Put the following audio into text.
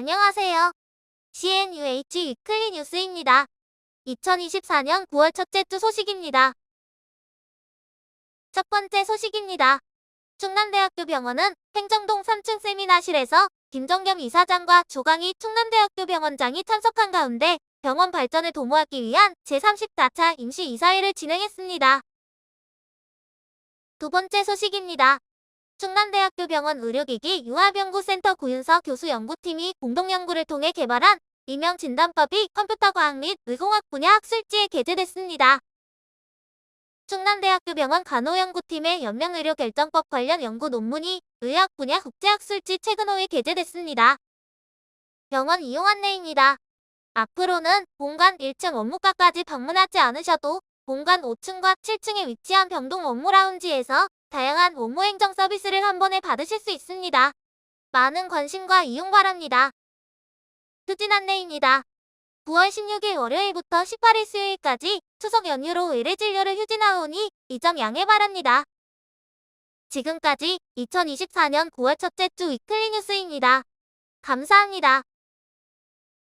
안녕하세요. CNUH 위클리 뉴스입니다. 2024년 9월 첫째 주 소식입니다. 첫 번째 소식입니다. 충남대학교 병원은 행정동 3층 세미나실에서 김정겸 이사장과 조강희 충남대학교 병원장이 참석한 가운데 병원 발전을 도모하기 위한 제34차 임시이사회를 진행했습니다. 두 번째 소식입니다. 충남대학교 병원 의료기기 융합연구센터 구윤서 교수 연구팀이 공동연구를 통해 개발한 이명 진단법이 컴퓨터 과학 및 의공학 분야 학술지에 게재됐습니다. 충남대학교 병원 간호연구팀의 연명의료결정법 관련 연구 논문이 의학 분야 국제학술지 최근 5에 게재됐습니다. 병원 이용 안내입니다. 앞으로는 본관 1층 업무과까지 방문하지 않으셔도 본관 5층과 7층에 위치한 병동 업무 라운지에서 다양한 업무 행정 서비스를 한 번에 받으실 수 있습니다. 많은 관심과 이용 바랍니다. 휴진 안내입니다. 9월 16일 월요일부터 18일 수요일까지 추석 연휴로 의뢰 진료를 휴진하오니 이 점 양해 바랍니다. 지금까지 2024년 9월 첫째 주 위클리 뉴스입니다. 감사합니다.